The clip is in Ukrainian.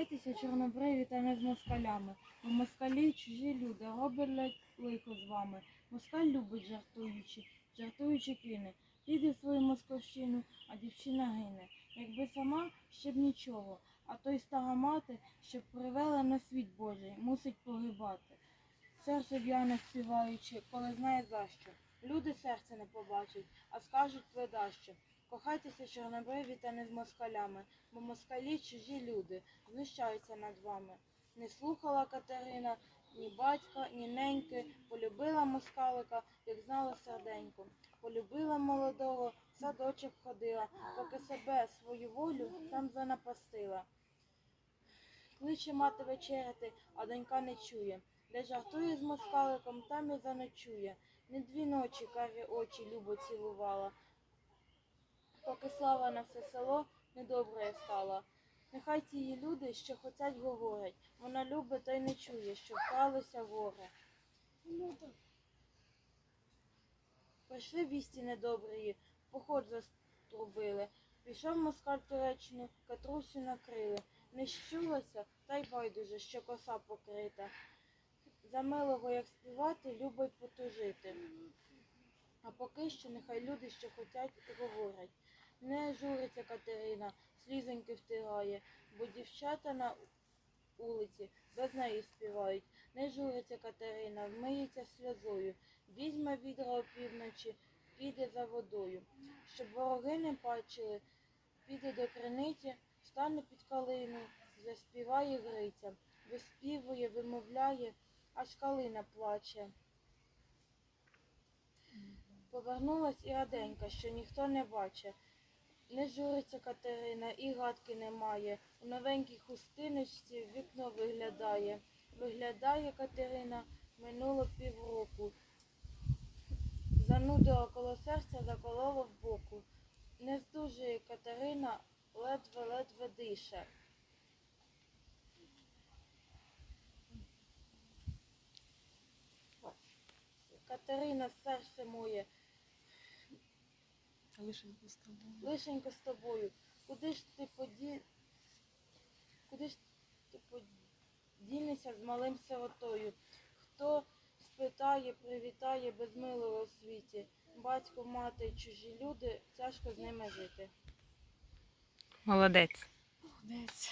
Кохайтеся чорнобриві та не з москалями, бо москалі чужі люди, роблять лихо з вами. Москаль любить жартуючи, жартуючи кине. Піде в свою московщину, а дівчина гине. Якби сама, ще б нічого, а той стара мати, щоб привела на світ Божий, мусить погибати. Серце в'яне співаючи, коли знає за що. Люди серце не побачать, а скажуть ледащо. Кохайтеся чорнобриві та не з москалями, бо москалі чужі люди, знущаються над вами. Не слухала Катерина ні батька, ні неньки, полюбила москалика, як знала серденько. Полюбила молодого, в садочок ходила, поки себе свою волю там занапастила. Кличе мати вечеряти, а донька не чує. Де жартує з москаликом, там і заночує. Не дві ночі карі очі любо цілувала. Поки слава на все село недобре стала. Нехай ті люди, що хотять, говорять. Вона любить та й не чує, що вкралися горе. Прийшли вісті недобрі, поход заструбили. Пішов москаль в Туреччину, Катрусю накрили. Не щулася, та й байдуже, що коса покрита. За милого, як співати, любить потужити. А поки що нехай люди, що хотять, говорять. Не журиться Катерина, слізоньки втирає, бо дівчата на вулиці без неї співають. Не журиться Катерина, вмиється сльозою, візьме відра опівночі, піде за водою. Щоб вороги не бачили, піде до криниці, стане під калину, заспіває Гриця, виспівує, вимовляє, аж калина плаче. Повернулась і раденька, що ніхто не бачить. Не журиться Катерина, і гадки немає. У новенькій хустиночці вікно виглядає. Виглядає Катерина, минуло півроку. Занудила коло серця, заколола в боку. Не здужує Катерина, ледве-ледве дише. Катерина, серце моє, Лишенько з тобою. лишенько з тобою. Куди ж ти поді... Куди ж ти подінешся з малим сиротою? Хто спитає, привітає без милого у світі? Батько, мати, чужі люди, тяжко з ними жити. Молодець. Молодець.